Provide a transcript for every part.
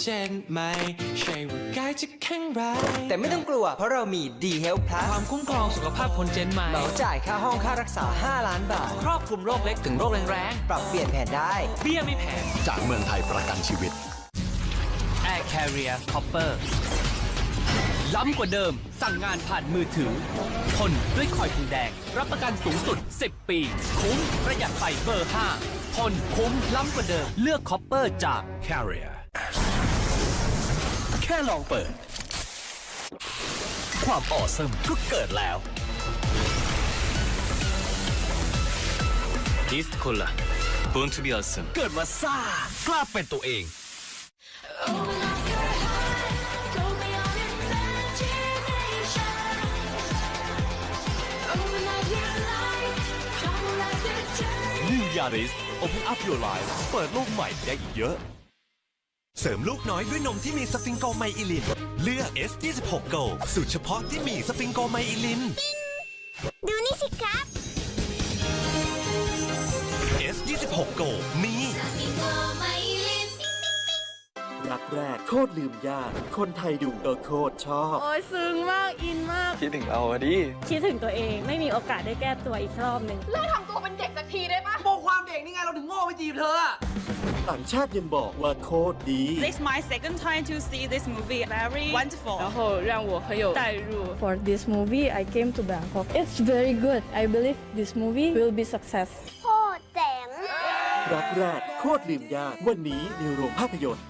เจนใหม่ใช่ว่ากายจะแข็งแรงแต่ไม่ต้องกลัวเพราะเรามี D Health ค Plus วามคุ้มครองสุขภาพคนเจนใหม่เหมาจ่ายค่าห้องค่ารักษา 5 ล้านบาท ครอบคลุมโรคเล็กถึงโรคแรงปรับเปลี่ยนแผนได้ ๆเบี้ยไม่แพง จากเมืองไทยประกันชีวิต Air Carrier Copper ล้ำกว่าเดิม สั่งงานผ่านมือถือ ทนด้วยคอยทองแดง รับประกันสูงสุด 10 ปี คุ้มประหยัดไฟเบอร์ 5 ทนคุ้มล้ำกว่าเดิม เลือก Copper จาก Carrier แแค่ลองเปิด ความออซึมก็เกิดแล้วนิสคนล่ะ Born to be awesome เกิดมาซ่ากล้าเป็นตัวเองนิย Yaris Open Up Your Life เปิดโลกใหม่ได้อีกเยอะ เสริมลูกน้อยด้วยนมที่มีสฟิงโกไมอิลิน เลือก S26 Go สูตรเฉพาะที่มีสฟิงโกไมอิลิน ดูนี่สิครับ S26 Go มีอีกตัวไม่ลิ้นรักแรกโคตรลืมยาก คนไทยดูก็โคตรชอบ โอ้ยซึ้งมาก อินมาก คิดถึงเราอะดิ คิดถึงตัวเองไม่มีโอกาสได้แก้ตัวอีกรอบหนึ่งต่าง ชาติยังบอกว่าโคตรดี This is my second time to see this movie. Very wonderful. 然后让我很有代入 For this movie I came to Bangkok It's very good I believe this movie will be success โคตรเจ๋ง รักแรกโคตรลืมยาก วันนี้ในโรงภาพยนตร์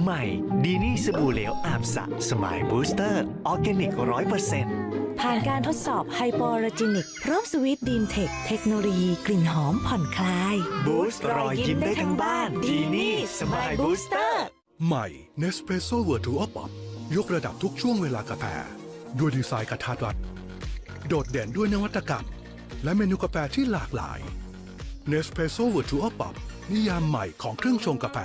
ใหม่ดีนี่สบู่เหลวอาบสระสมายบูสเตอร์ออร์แกนิกร้อยเปอร์เซ็นต์ผ่านการทดสอบไฮโปอร์จินิกพร้อมสวีทดีนเทคเทคโนโลยีกลิ่นหอมผ่อนคลายบูสต์รอยยิ้มได้ทั้งบ้านดีนี่สมายบูสเตอร์ใหม่ Nespresso Virtual Pop ยกระดับทุกช่วงเวลากาแฟ ด้วยดีไซน์กระทัดรัด โดดเด่นด้วยนวัตกรรม และเมนูกาแฟที่หลากหลาย Nespresso Virtual Pop นิยามใหม่ของเครื่องชงกาแฟ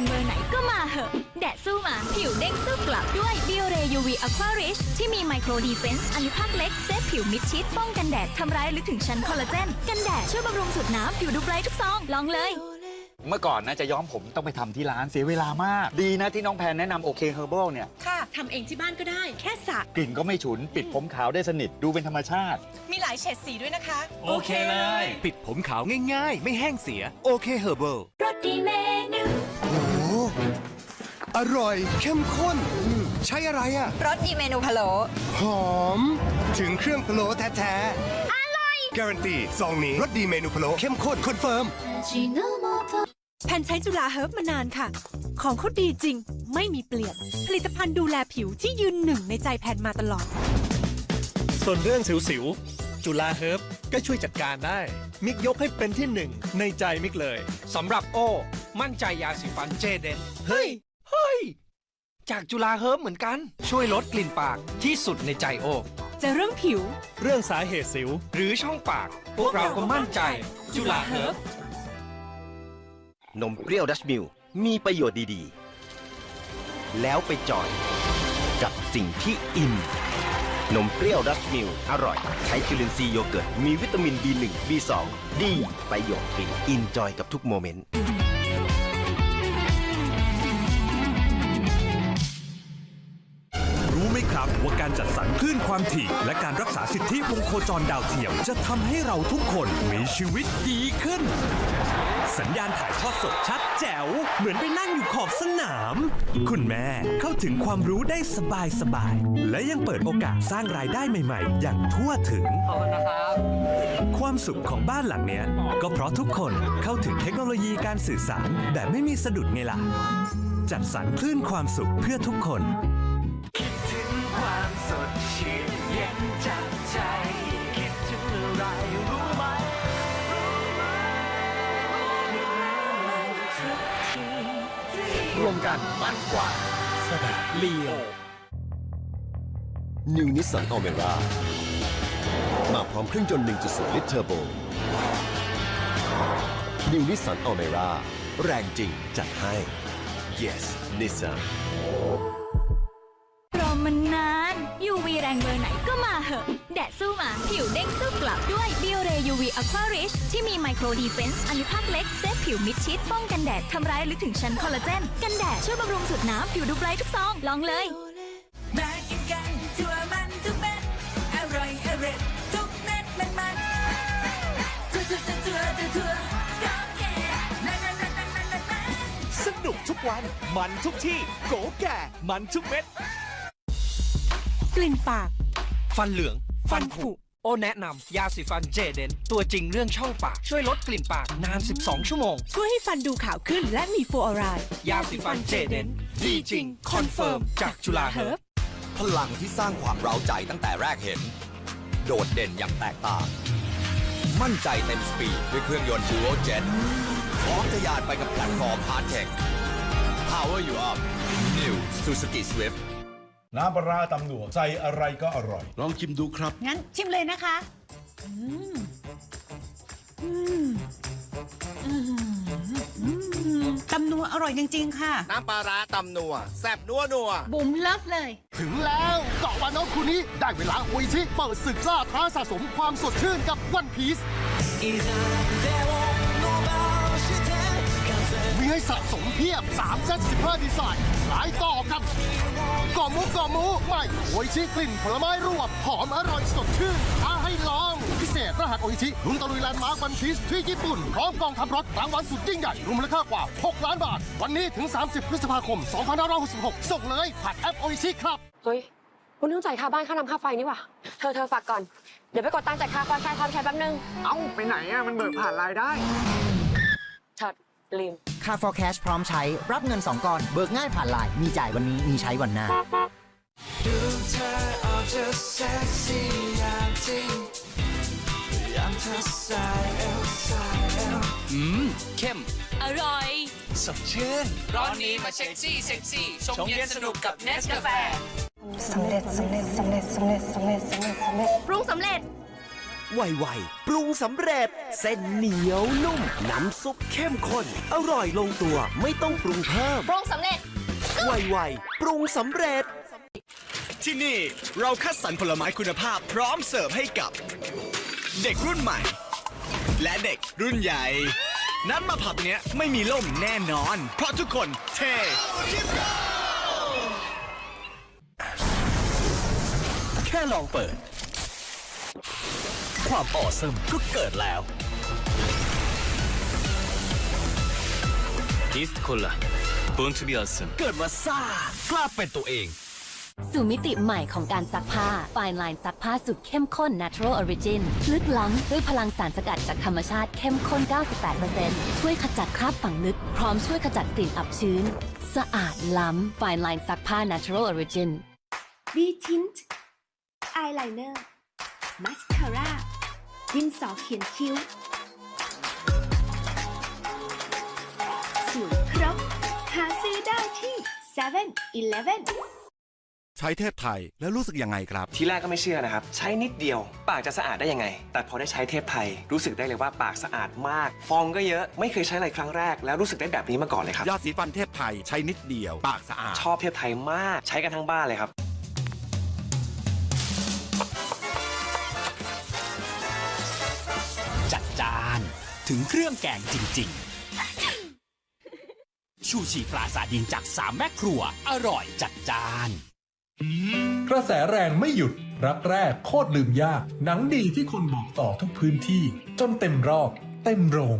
งเบอร์ไหนก็มาเหอะ แดดสู้มา ผิวเด้งสู้กลับด้วย b i o r e UV Aqua Rich ที่มีไมโครดีเฟนซ์อนุภาคเล็ก เซฟผิวมิดชิด ป้องกันแดด ทำร้ายลึกถึงชั้นคอลลาเจน กันแดด ช่วยบำรุงสูตรน้ำผิวดูไบรท์ทุกซอง ลองเลยเมื่อก่อนนะจะย้อมผมต้องไปทำที่ร้านเสียเวลามาก ดีนะที่น้องแพนแนะนำโอเคเฮอร์บลเนี่ย ค่ะทำเองที่บ้านก็ได้ แค่สระกลิ่นก็ไม่ฉุน ปิดผมขาวได้สนิท ดูเป็นธรรมชาติ มีหลายเฉดสีด้วยนะคะ โอเคเลย ปิดผมขาวง่ายๆ ไม่แห้งเสียโอเคเฮอร์เบิลรสดีเมนู อร่อย เข้มข้นใช้อะไรอะ รสดีเมนูพะโล้หอม ถึงเครื่องพะโล้แท้ๆ อร่อย การันตีซองนี้รสดีเมนูพะโล้เข้มข้นคอนเฟิร์มชิโนโมโตแพนใช้จุฬาเฮิร์บมานานค่ะ ของเขาดีจริง ไม่มีเปลี่ยน ผลิตภัณฑ์ดูแลผิวที่ยืนหนึ่งในใจแพนมาตลอด ส่วนเรื่องสิวๆ จุฬาเฮิร์บก็ช่วยจัดการได้ มิกยกให้เป็นที่หนึ่งในใจมิกเลยสำหรับโอ้มั่นใจยาสีฟันเจเดนเฮ้ย เฮ้ย จากจุฬาเฮิร์บเหมือนกัน ช่วยลดกลิ่นปากที่สุดในใจโอ้จะเรื่องผิว เรื่องสาเหตุสิว หรือช่องปาก พวกเราก็มั่นใจ จุฬาเฮิร์บนมเปรี้ยวดัชมิลมีประโยชน์ดีๆ แล้วไปจอยกับสิ่งที่อินนมเปรี้ยวดัชมิลอร่อย ใช้จุลินทรีย์โยเกิร์ต มีวิตามิน B1 B2 ดี ประโยชน์ฟรีอินจอยกับทุกโมเมนต์ ครับว่าการจัดสรรคลื่นความถี่ และการรักษาสิทธิวงโคจรดาวเทียม จะทำให้เราทุกคนมีชีวิตดีขึ้น สัญญาณถ่ายทอดสดชัดแจ๋ว เหมือนไปนั่งอยู่ขอบสนาม คุณแม่เข้าถึงความรู้ได้สบายสบายๆและยังเปิดโอกาสสร้างรายได้ใหม่ๆ อย่างทั่วถึง ขอบคุณนะครับ ความสุขของบ้านหลังเนี้ย ก็เพราะทุกคนเข้าถึงเทคโนโลยีการสื่อสารแบบไม่มีสะดุดไงล่ะ จัดสรรคลื่นความสุขเพื่อทุกคน รวมกันมั่นกว่าสดาเลียว New Nissan Almera มาพร้อมเครื่องยนต์ 1.0 ลิตรเทอร์โบ New Nissan Almera แรงจริงจัดให้ Yes Nissan รอมันนาน UV แรงเบอร์ไหนก็มาเหอะ แดดสู้มาผิวเด้งสู้กลับด้วยบิโอเร UV Aqua Rich ที่มีไมโครดีเฟนซ์อนุภาคเล็กเซฟผิวมิดชิดป้องกันแดดทำร้ายลึกถึงชั้นคอลลาเจน กันแดดช่วยบำรุงสุดน้ำผิวดูไบรท์ทุกซอง ลองเลยมากินกันทั่วมันทุกเม็ดอร่อยอร่อยทุกเม็ดมันมันทั่วทั่วทั่วทั่วทั่วก็แก่มันมันมันมันมันมันสนุกทุกวัน มันทุกที่ โกแก่ มันทุกเม็ด กลิ่นปาก ฟันเหลือง ฟันผุ โอแนะนำยาสีฟันเจเดน ตัวจริงเรื่องช่องปาก ช่วยลดกลิ่นปากนาน 12 ชั่วโมง ช่วยให้ฟันดูขาวขึ้นและมีฟลูออไรด์ยาสีฟันเจเดน ดีจริง คอนเฟิร์ม จากจุฬาเฮิร์บพลังที่สร้างความเร้าใจตั้งแต่แรกเห็น โดดเด่นอย่างแตกต่าง มั่นใจเต็มสปีดด้วยเครื่องยนต์ Duo Jet พร้อมทะยานไปกับแพลตฟอร์ม Hard Tech Power You Up New Suzuki Swift น้ำปลาร้าตำหนัวใส่อะไรก็อร่อย ลองชิมดูครับ งั้นชิมเลยนะคะ อืม อืม อืมอืมตำนัวอร่อยจริง ๆ ค่ะ น้ำปลาร้าตำนัวแซ่บนัวนัว บุ๋มเลิฟเลย ถึงแล้วเกาะวานอคุนี้ได้เวลาโออิชิเปิดศึกซ่าท้าสะสมความสดชื่นกับวันพีซ เพียบ 3 เซต15 ดีไซน์หลายต่อกันก่อหมูก่อหมูใหม่โออิชิกลิ่นผลไม้รวบหอมอร่อยสดชื่นท้าให้ลอง พิเศษรหัสโออิชิลุ้นตะลุยแลนด์มาร์ควันพีซที่ญี่ปุ่น พร้อมกองทัพรถรางวัลสุดยิ่งใหญ่รวมมูลค่ากว่า 6 ล้านบาท วันนี้ถึง 30 พฤษภาคม 2566 ส่งเลยผ่านแอปโออิชิครับเฮ้ยคุณต้องจ่ายค่าบ้านค่าน้ำค่าไฟนี่หว่าเธอเธอฝากก่อน เดี๋ยวไปกดตังค์จ่ายค่าไฟค่าความใช้แป๊บนึง เอ้า ไปไหนอะ มันเบิกผ่านรายได้เถิดลืม ค่า for cash พร้อมใช้ รับเงิน 2ก้อน เบิกง่ายผ่านไลน์มีจ่ายวันนี้ มีใช้วันหน้า ดูเธอออกจะเซ็กซี่อย่างจริงยามเธอใส่เอลใส่เอลอืม เข้ม อร่อย สดชื่นร้อนนี้มาเซ็กซี่เซ็กซี่ชงเย็นสนุกกับเนสกาแฟสำเร็จสำเร็จสำเร็จสำเร็จสำเร็จสำเร็จสำเร็จปรุงสำเร็จ ไวๆ ปรุงสำเร็จ เส้นเหนียวนุ่ม น้ำซุปเข้มข้น อร่อยลงตัวไม่ต้องปรุงเพิ่ม ปรุงสำเร็จ ไวๆ ปรุงสำเร็จ ที่นี่เราคัดสรรผลไม้คุณภาพพร้อมเสิร์ฟให้กับ เด็กรุ่นใหม่ และเด็กรุ่นใหญ่น้ำมะผับเนี้ยไม่มีล่มแน่นอน เพราะทุกคนเท แค่ลองเปิด ความออซึมก็เกิดแล้วอีสต์โคลา born to be awesome เกิดมาซ่ากล้าเป็นตัวเองสู่มิติใหม่ของการซักผ้า Fine Line ซักผ้าสุดเข้มข้น Natural Origin ลึกล้ำด้วยพลังสารสกัดจากธรรมชาติเข้มข้น 98%ช่วยขจัดคราบฝังลึก พร้อมช่วยขจัดกลิ่นอับชื้น สะอาดล้ำ Fine Line ซักผ้า Natural Origin บีทินต์ ดินสอเขียนคิ้วสวยครบ หาซื้อได้ที่7 e เ e ่ e อใช้เทพไทยแล้วรู้สึกยังไงครับ ทีแรกก็ไม่เชื่อนะครับ ใช้นิดเดียว ปากจะสะอาดได้ยังไง แต่พอได้ใช้เทพไทย รู้สึกได้เลยว่าปากสะอาดมาก ฟองก็เยอะไม่เคยใช้อะไรครั้งแรก แล้วรู้สึกได้แบบนี้มาก่อนเลยครับ ยาสีฟันเทพไทยใช้นิดเดียว ปากสะอาด ชอบเทพไทยมากใช้กันทั้งบ้านเลยครับ จัดจานถึงเครื่องแกงจริง ๆ ชูชีปลาสาดินจากสามแม่ครัว อร่อยจัดจาน กระแสแรงไม่หยุด รักแรกโคตรลืมยาก หนังดีที่คนบอกต่อทุกพื้นที่ จนเต็มรอบ เต็มโรง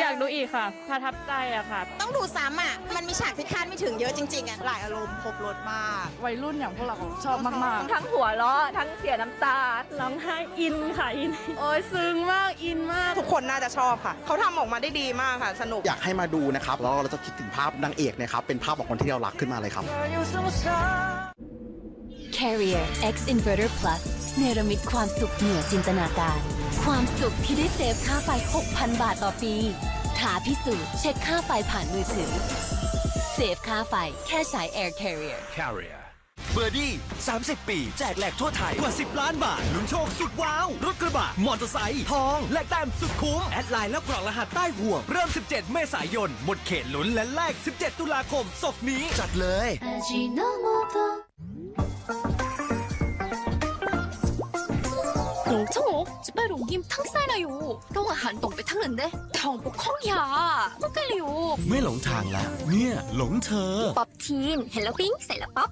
อยากดูอีกค่ะประทับใจอะค่ะ ต้องดูซ้ำอะ มันมีฉากที่คาดไม่ถึงเยอะจริงๆอะ หลายอารมณ์ครบรถมาก วัยรุ่นอย่างพวกเราชอบมากๆทั้งหัวเราะทั้งเสียน้ำตาร้องไห้อินค่ะอิน โอ้ยซึ้งมากอินมาก ทุกคนน่าจะชอบค่ะ เขาทำออกมาได้ดีมากค่ะ สนุก อยากให้มาดูนะครับ แล้วเราจะคิดถึงภาพนางเอกนะครับ เป็นภาพของคนที่เรารักขึ้นมาเลยครับ Carrier X Inverter Plus เนรมิตความสุขเหนือจินตนาการ ความสุขที่ได้เซฟค่าไฟ 6,000 บาทต่อปีท้าพิสูจน์เช็คค่าไฟผ่านมือถือ เซฟค่าไฟแค่ใช้ Air Carrier Carrier เบอร์ดี้ 30 ปี แจกแหลกทั่วไทย กว่า 10 ล้านบาท ลุ้นโชคสุดว้าว รถกระบะ มอเตอร์ไซค์ ทอง และแต้มสุดคุ้ม แอดไลน์แล้วกรอกรหัสใต้ห่วง เริ่ม 17 เมษายน หมดเขตลุ้นและแลก 17 ตุลาคมศกนี้ จัดเลย จะไปรู้กิมทั้ง살나 요. 동안 안 동배 탕는데당อ콩이 야. 콩ตรง.ไปทั้งนึงได้ทองปกคล้องอย่าไม่หลงทางแล้ว เนี่ย หลงเธอ ป๊อปทีนเห็นแล้วปิ้งใส่แล้วป๊อป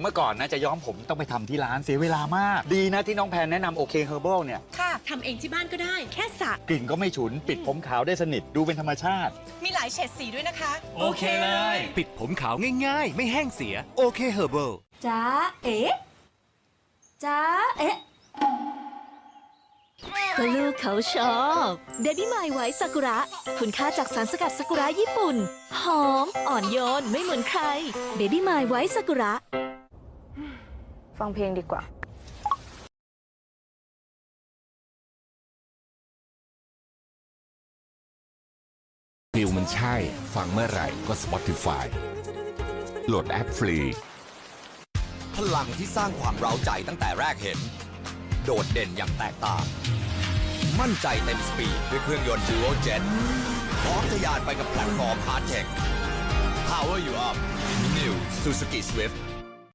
เมื่อก่อนนะจะย้อมผมต้องไปทำที่ร้านเสียเวลามาก ดีนะที่น้องแพนแนะนำโอเคเฮอร์บลเนี่ย ค่ะทำเองที่บ้านก็ได้ แค่สระกลิ่นก็ไม่ฉุน ปิดผมขาวได้สนิท ดูเป็นธรรมชาติ มีหลายเฉดสีด้วยนะคะ โอเคเลย ปิดผมขาวง่ายๆ ไม่แห้งเสีย โอเคเฮอร์เบิล จ้าเอ๊จ้าเอ๊ เขาชอบเดบี้ไมไว้ซากุระ คุณค่าจากสารสกัดซากุระญี่ปุ่น หอม อ่อนโยน ไม่เหมือนใครเบบี้ไมไว้ซากุระ ฟังเพลงดีกว่าฟิลมันใช่ ฟังเมื่อไหร่ก็ Spotify โหลดแอปฟรี พลังที่สร้างความเร้าใจตั้งแต่แรกเห็น โดดเด่นอย่างแตกต่าง มั่นใจเต็มสปีดด้วยเครื่องยนต์ Dual Jet พร้อมทะยานไปกับแพลตฟอร์ม Hard Tech Power You Up New Suzuki Swift